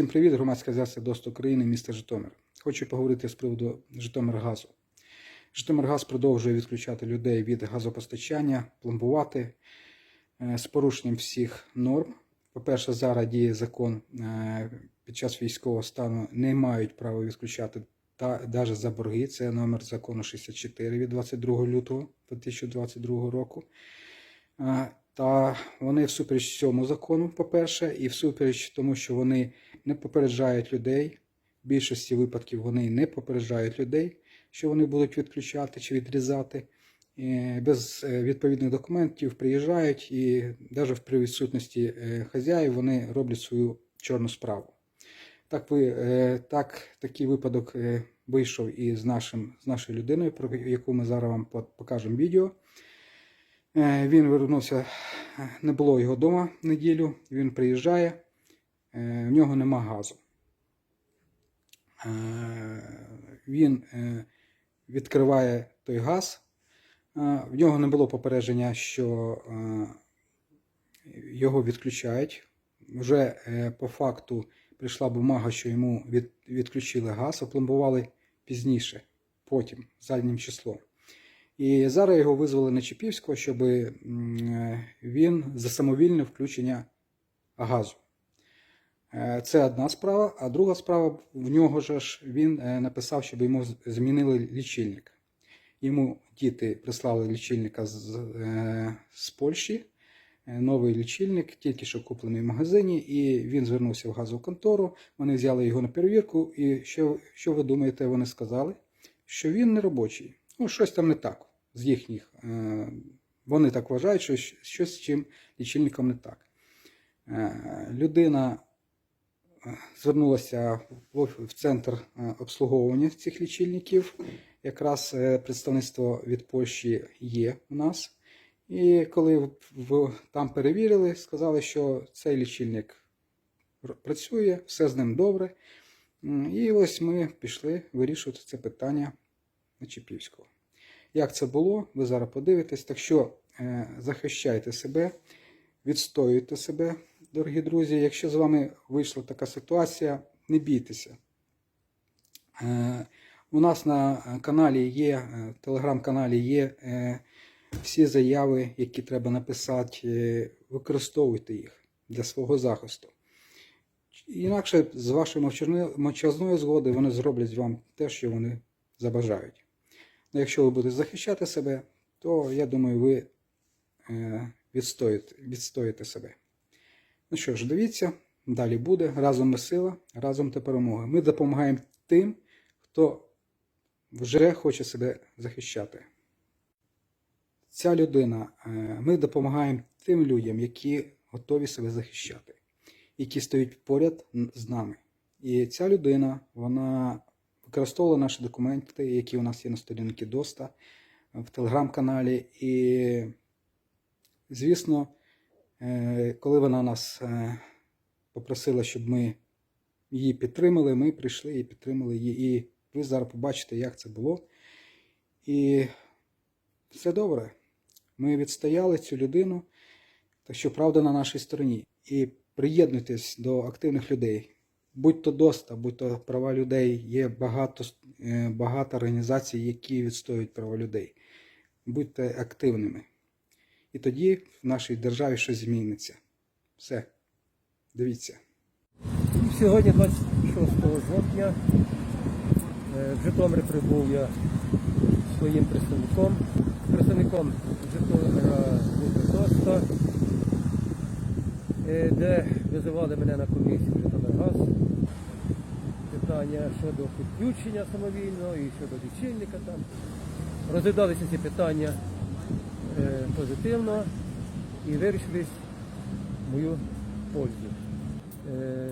Всім привіт, громадська зв'язка ДОСТ України, місто Житомир. Хочу поговорити з приводу Житомиргазу. Житомиргаз продовжує відключати людей від газопостачання, пломбувати е, з порушенням всіх норм. По-перше, зараз діє закон е, під час військового стану не мають права відключати навіть за борги. Це номер закону 64 від 22 лютого 2022 року. Та вони всупереч цьому закону, по-перше, і всупереч тому, що вони не попереджають людей. В більшості випадків вони не попереджають людей, що вони будуть відключати чи відрізати. Е, Без е, відповідних документів приїжджають і навіть при відсутності е, хазяїв вони роблять свою чорну справу. Так, ви, так такий випадок вийшов і з, нашим, з нашою людиною, про яку ми зараз вам по- покажемо відео. Е, Він вернувся, е, не було його вдома неділю, він приїжджає, е, в нього нема газу. Він відкриває той газ. В нього не було попередження, що його відключають. Вже по факту прийшла бумага, що йому відключили газ, опломбували пізніше, потім, заднім числом. І зараз його визвали на Чепівського, щоб він за самовільне включення газу. Е, Це одна справа, а друга справа в нього ж він е, написав, щоб йому змінили лічильник. Йому діти прислали лічильника з, з Польщі, е, новий лічильник, тільки що куплений в магазині, і він звернувся в газову контору. Вони взяли його на перевірку. І що, що ви думаєте, вони сказали? Що він не робочий. Ну, щось там не так з їхніх. е, Вони так вважають, що щось з чим лічильником не так. Е, Людина е, звернулася в центр обслуговування цих лічильників. Якраз представництво від Польщі є у нас. І коли там перевірили, сказали, що цей лічильник працює, все з ним добре. І ось ми пішли вирішувати це питання на Чепівського. Як це було, ви зараз подивитесь. Так що е, захищайте себе, відстоюйте себе, дорогі друзі. Якщо з вами вийшла така ситуація, не бійтеся. Е, У нас на каналі є, е, в телеграм-каналі є е, всі заяви, які треба написати, е, використовуйте їх для свого захисту. Інакше з вашої мовчазної- мовчазної згоди вони зроблять вам те, що вони забажають. Якщо ви будете захищати себе, то я думаю, ви е, відстоїте, відстоїте себе. Ну що ж, дивіться, далі буде. Разом ми сила, разом та перемога. Ми допомагаємо тим, хто вже хоче себе захищати. Ця людина, е, ми допомагаємо тим людям, які готові себе захищати, які стоять поряд з нами. І ця людина, вона використовувала наші документи, які у нас є на сторінці ДОСТа в телеграм-каналі. І, звісно, е, коли вона нас е, попросила, щоб ми її підтримали, ми прийшли і підтримали її. І ви зараз побачите, як це було. І все добре. Ми відстояли цю людину, так що правда на нашій стороні. І приєднуйтесь до активних людей. Будь то ДОСТа, будь то права людей, є багато, е, багато організацій, які відстоюють права людей. Будьте активними. І тоді в нашій державі щось зміниться. Все. Дивіться. Сьогодні, 26 жовтня, е, в Житомир прибув я своїм представником, представником Житомира Бутоста, де визивали мене на комісію Житомиргаз. Питання щодо підключення самовільного і щодо лічильника там. Розглядалися ці питання е, позитивно і вирішились в мою пользу. Е,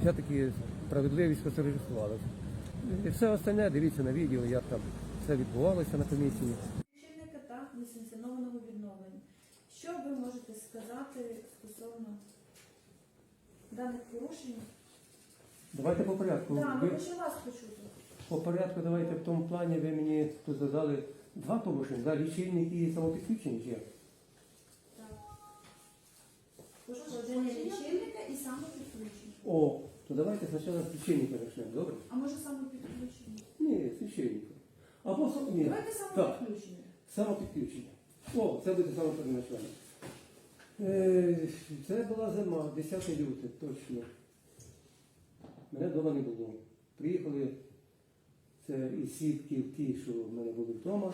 все-таки справедливість спостережувалася. І все остальне дивіться на відео, як там все відбувалося на комісії. Лічильника та несанкціонованого відновлення. Що ви можете сказати стосовно даних порушень? Давайте по порядку. Так, Ви ми вас почути. по порядку давайте в тому плані ви мені тут задали два порушення, да, лічильник і самопідключення. чи як? Лічильника і самопідключення. О, то давайте спочатку з священника почнемо, добре? А може саме підключення? Ні, священника. Або со- ні. Давайте Так. підключення. Самопідключення. О, це буде першоначально. Е, Це була зима, 10 люте, точно. Мене вдома не було. Приїхали це із свідків ті, що в мене були вдома.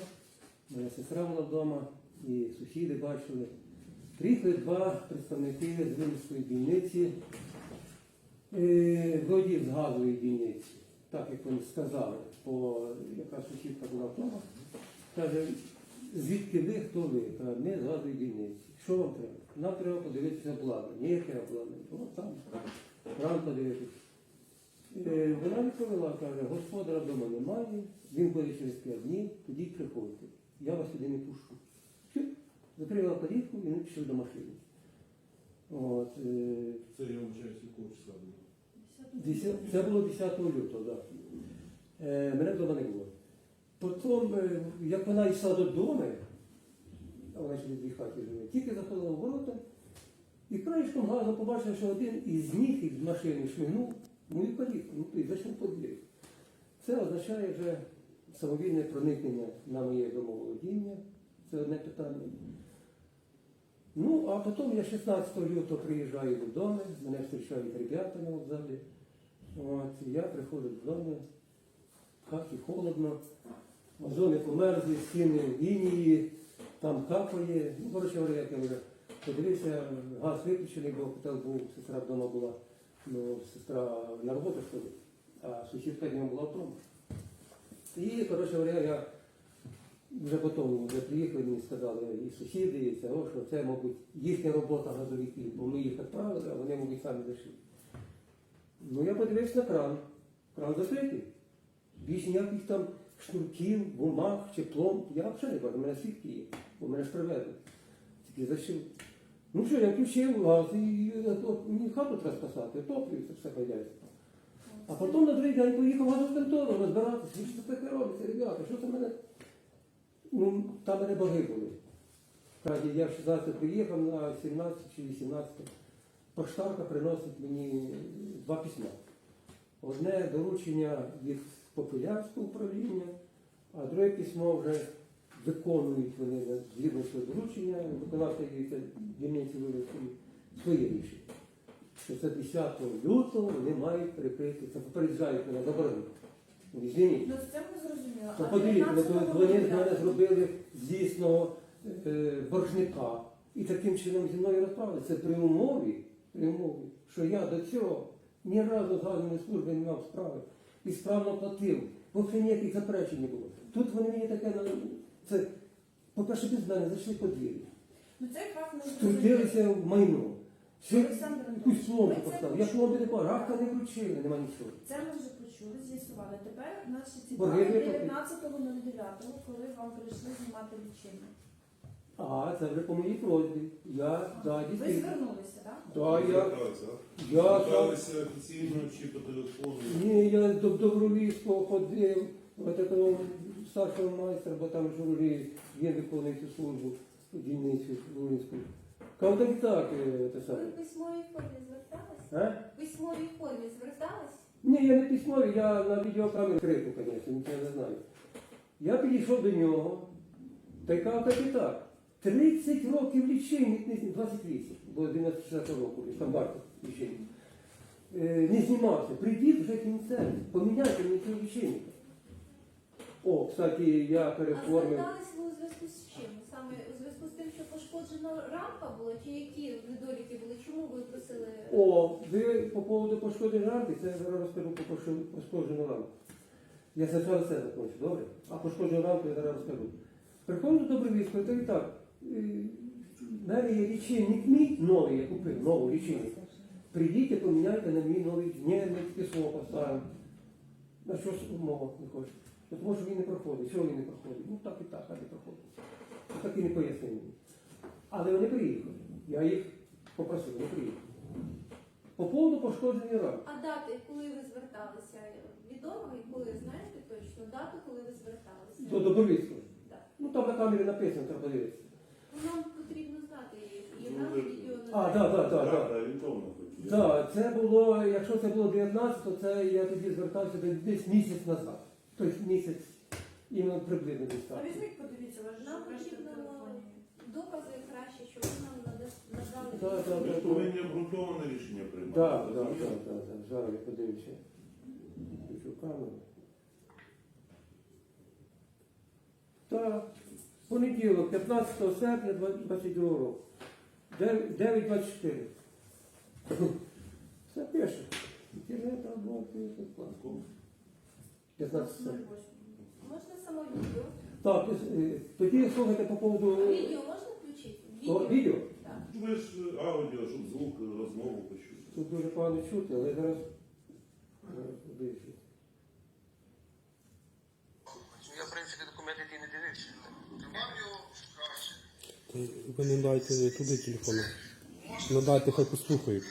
Моя сестра була вдома, і сусіди бачили. Приїхали два представники з Вінницької дільниці, е, з газової дільниці, так як вони сказали, бо яка сусідка була вдома. Каже, звідки ви, хто ви? Каже, ми з газової дільниці. Що вам треба? Нам треба подивитися обладнання. Яке обладнання? О, там. Рам подивитися. Е, Вона відповіла, каже, господара вдома немає, він буде через 5 днів, тоді приходьте. Я вас сюди не пушу. Закрила калітку і ми пішли до машини. От, е, Це я вважаю, якого числа було. Десят- Це було 10 лютого, так. Е, мене вдома не було. Потім, е, як вона йшла додому, а вона ще дві хаті живе, тільки заходила в ворота, і краєшком газу побачила, що один із них із машини шмигнув в мою калітку, ну і зайшов по. Це означає вже самовільне проникнення на моє домоволодіння. Це одне питання. Ну, а потім я 16 лютого приїжджаю додому, мене зустрічають ребята на вокзалі. От, я приходжу додому, в хаті холодно, вазони померзли, стіни лінії, там капає. Ну, коротше як я вже подивився, газ виключений, бо готел був, сестра вдома була, ну, сестра на роботу ходить, а сусідка днем була вдома. І, коротше говоря, я вже потім вже приїхали, мені сказали і сусіди, і це, що це, мабуть, їхня робота газовиків, бо ми їх відправили, а вони, мабуть, самі зайшли. Ну, я подивився на кран. Кран закритий. Більше ніяких там шнурків, бумаг чи пломб. Я взагалі не бачу, у мене свідки є, бо мене ж привезли. Тільки зайшов. Ну що, я включив газ і, і от, мені хату треба спасати, топлюється все хазяйство. А потім на другий день поїхав газову контору розбиратися. Що це таке робиться, ребята? Що це мене? Ну, там мене боги були. Каже, я в 16 приїхав на 17 чи 18. Поштарка приносить мені два письма. Одне доручення від популярського управління, а друге письмо вже виконують вони згідно цього доручення, виконавця дільниці вивезли своє рішення. Що це 10 лютого вони мають перекрити, це попереджають мене. Візьміть. Ну, з ми зрозуміли. То подивіться, 19-го вони з мене зробили злісного е, боржника. І таким чином зі мною розправили. Це при умові, при умові, що я до цього ні разу з газової служби не мав справи і справно платив. Взагалі ніяких заперечень не було. Тут вони мені таке це, по-перше, без мене зайшли по двір'ю. Ну, це якраз зрозуміли. Втрутилися в майно. Олександр якусь Анатолійович, ми це поставили. Я почули. не пора, рахта не вручили, нема нічого. Це ми вже почули, з'ясували. Тепер нас ще Борги цікавить виплатили. 19.09, коли вам прийшли знімати лічильник. А, це вже по моїй просьбі. Я, да, Ви звернулися, так? Да, я, я сам Зверталися офіційно чи по телефону. Ні, я до Добровільського ходив, от этого старшого майстра, бо там журі, він виконує цю службу дільницю Волинську. Кому так е, те Ви саме. в письмовій формі звертались? В письмовій формі звертались? Ні, я не письмовий, я на відеокамеру криту, звісно, нічого не знаю. Я підійшов до нього, та й кажу, так і так. 30 років не 28, бо 94 року, там варто. Е, не знімався. Прийдіть вже кінцем, поміняйте мені цього лічильника. О, кстати, я А переформив. звертались ви у зв'язку з чим? Саме у зв'язку з тим, що пошкоджена рамка була, чи які недоліки були? Чому ви просили? О, ви по поводу пошкодженої рамки, це я зараз розкажу про пошко- пошкоджену рамку. Я спочатку все закончу, добре? А пошкоджену рамку я зараз розкажу. Приходжу до Добровільського, то і так. е, В мене є лічильник мій, новий я купив, новий лічильник. Прийдіть поміняйте на мій новий, ні, ми письмо поставимо. На що ж умова не хоче? Ну, Тому що він не проходить. Чого він не проходить? Ну так і так, а не проходить. Ну, Так і не пояснив мені. Але вони приїхали. Я їх попросив, вони приїхали. По поводу пошкодження рамки. А дати, коли ви зверталися, відомо і коли знаєте точно дату, коли ви зверталися? До Добровільського. Так. Ну там на камері написано, треба подивитися. Ну, Нам потрібно знати. І Ну, нам відео А, так, так, так, Так, так. це було, якщо це було 19, то це я тоді звертався десь місяць назад. Тобто місяць, іменно приблизно так. А візьміть, подивіться, ваш Нам потрібно телефоні. докази краще, щоб ви нам нада- надали. Так, так, Ми ж повинні обґрунтоване рішення приймати. Так, так, розумієте? так, так, так. Зараз я подивлюся. Включу камеру. Так, понеділок, 15 серпня 22 року. 9.24. Все пише. Інтернет роботи. 15 серпня. Можна само відео? Так, е, тоді слухайте по поводу Відео можна включити? О, Відео? відео. Так. Ви ж е, аудіо, щоб звук, е, розмову почути. Тут дуже погано чути, але зараз. зараз подивлюся. Я, в принципі, документи ті не дивився. Ви не дайте туди телефону. Надайте, хай послухають.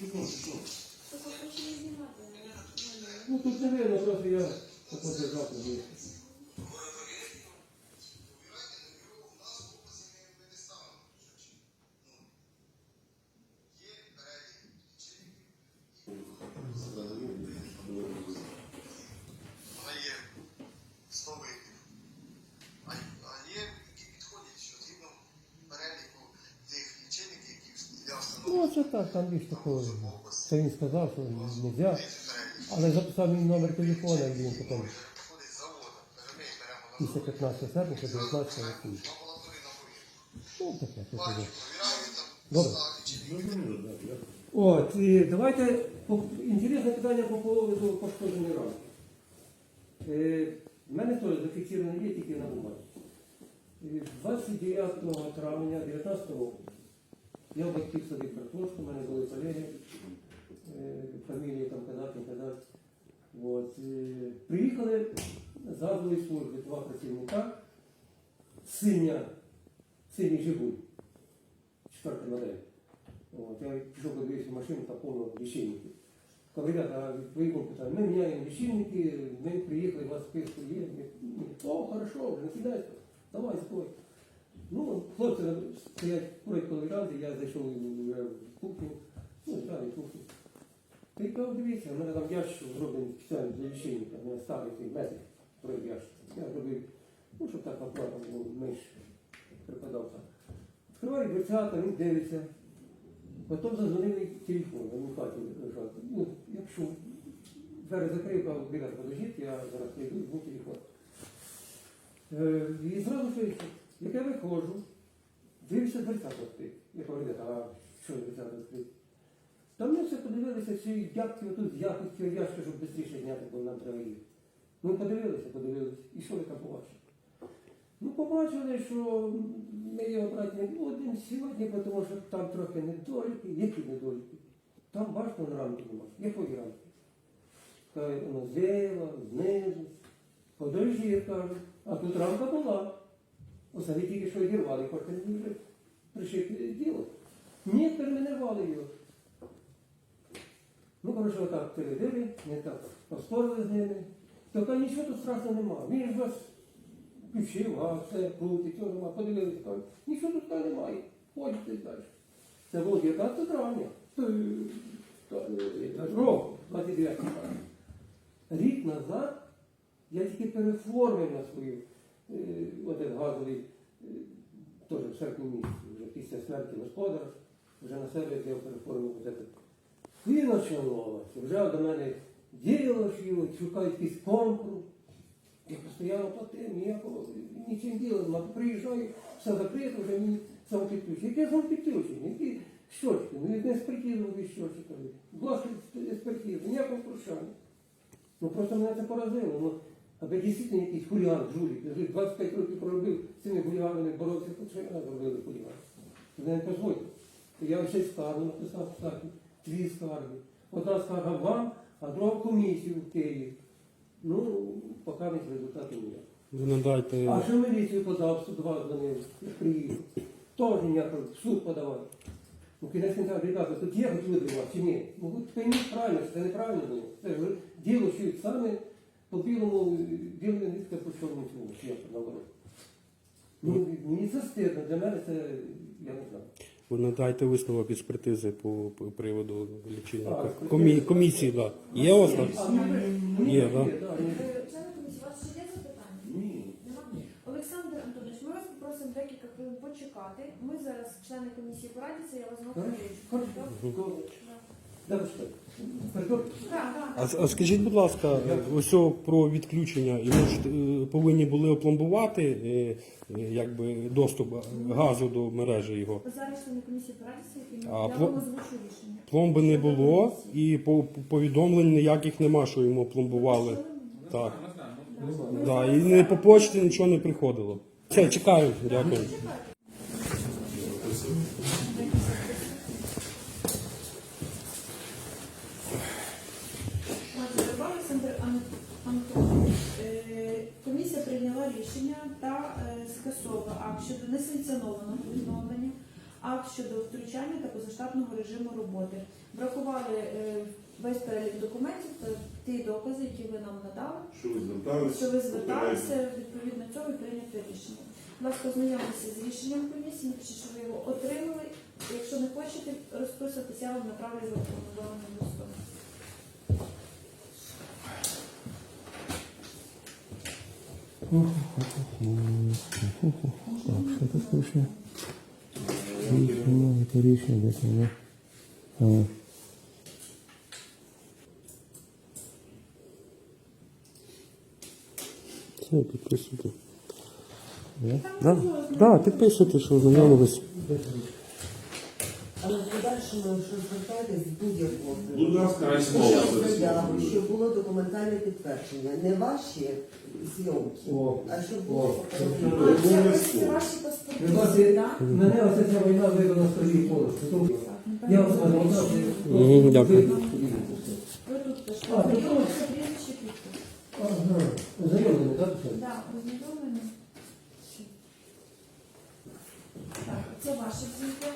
Знімати. Ну тут не видно, просто я подержати вмію. Вона є 100 видів. А, а є, які підходять, що згідно переліку тих лічильників, які для Ну, це так, там більш такого. Це він сказав, що не можна. Але записав мій номер телефона, і він потім після 15 серпня, по 19 року. лабораторії на повірку. Ну, таке, буде. Добре. От, і давайте по- інтересне питання по поводу пошкодженої рамки. Е, в мене теж зафіксовано є тільки на бумазі. Е, 29 травня 19 року я в батьків садив картошку, в мене були колеги, е, фамілії там казати, казати. От, е, приїхали з служби два працівника, синя, синій Жигуль, четверта модель. От, я пішов подивився машину та повно лічильників. Кажу, ребята, воєнком питаю, ми міняємо лічильники, ми приїхали, у вас списку є. О, хорошо, вже не кидайся, давай, стой. Ну, хлопці стоять курять колоранди, я зайшов в кухню, ну, далі в кухню. Ти кажу, дивіться, у мене там ящик зроблений спеціально для лічильника, у мене старий цей метр про ящик. Я зробив, ну, щоб так акуратно було менше припадав так. Відкриваю дверцята, він дивиться. Потім зазвонив телефон, він в хаті лежав. Ну, якщо двері закрив, кажу, ребят, подождіть, я зараз прийду, візьму телефон. Е, і зразу що, як я виходжу, дивлюся дверцята відкриті. Я кажу, а що дверцята відкриті? Та ми все подивилися, чи ябки отут з якості яшки, щоб швидше зняти, бо нам треба їх. Ну, подивилися, подивилися. І що ви там побачили? Ну, побачили, що ми його брати не будемо сьогодні, тому що там трохи недоліки. Які недоліки? Там бачите, на рамки немає. Якої рамки? Каже, воно зліва, знизу, подорожі, кажуть. А тут рамка була. Оце тільки що не вже пришити діло. Ні, перейменували його. Ну, коротше, отак передили, не так поспорили з ними. Тобто нічого тут страшного немає. Він ж вас включив, а все крутить, цього немає. Подивилися, кажуть, нічого тут немає. Ходьте далі. Це було 19 травня. Е, е, 29 травня. Рік назад я тільки переформив на свою е, один газовий, е, теж в серпні місяці, вже після смерті господара, вже на себе я переформив. І почалося. Вже до мене діло шьють, шукають якийсь конкурс. Я постійно платив, ніякого, нічим діла. Приїжджаю, все закрито, вже мені самопідключення. Яке самопідключення? Які щочки? Ну, не експертизували щочки. Власне експертизу, ніякого прощання. Ну просто мене це поразило. Ну, аби дійсно якийсь хуліган, жулік, я вже 25 років проробив з цими хуліганами, боровся, то що я зробили хуліган. Не дозвольте. Я ще й скаргу написав, кстати, дві скарги. Одна скарга вам, а друга в комісію в Києві. Ну, поки не результатів ніяк. Ви надайте. А що міліцію подав, суд два дзвонив, як приїхав. Теж ніякого в суд подавати. Ну, кінець кінця, ребята, тут є хоч люди у вас чи ні? Ну, ви пойміть правильно, що це неправильно було. Це ж діло шиють саме по білому, білому нитка по чорному цьому, чи як це наоборот. Ну, мені це стидно, для мене це, я не знаю. Ви надайте висновок експертизи по, по приводу лічильника. Комі, комісії, так. Да. Є у вас так? Є, так. Да. Члени комісії, у вас ще є запитання? Ні. Нема? Олександр Антонович, ми вас попросимо декілька хвилин почекати. Ми зараз, члени комісії, порадяться, я вас так. А, а скажіть, будь ласка, ось про відключення, і ми ж е, повинні були опломбувати е, е, якби доступ газу до мережі його. Зараз члени комісії порадяться, і А, я вам озвучу рішення. Пломби не було, і по- по- повідомлень ніяких нема, що йому пломбували. Так. Да, і не по почті нічого не приходило. Все, чекаю, дякую. Комісія прийняла рішення та е, скасовує акт щодо несанкціонованого відновлення, акт щодо втручання та позаштатного режиму роботи. Врахували е, весь перелік документів та ті докази, які ви нам надали, Що ви зверталися? що ви зверталися, відповідно цього і прийняти рішення. Будь ласка, ознайомтеся з рішенням комісії, напишіть, що ви його отримали. Якщо не хочете розписуватися, я вам направлю його рекомендованим листом. Все, підписуйте. Да? Да, підписуйте, що знайомились. Але в подальшому, що звертайтесь будь-якого Будь ласка, розмова. заяву, щоб було документальне підтвердження. Не ваші зйомки, а щоб було А, це ось ваші паспорти, так? Мене оце ця війна вивела на столі полос. Я вас Мгм, дякую. Ви тут пишете. А, то Знайомиться прізвище підпис. Ага, знайомий, так? все? Так, ознайомлені. Так, це ваші дзвінки.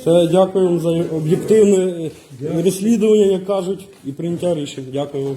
Все, дякую за об'єктивне е, розслідування, як кажуть, і прийняття рішень. Дякую.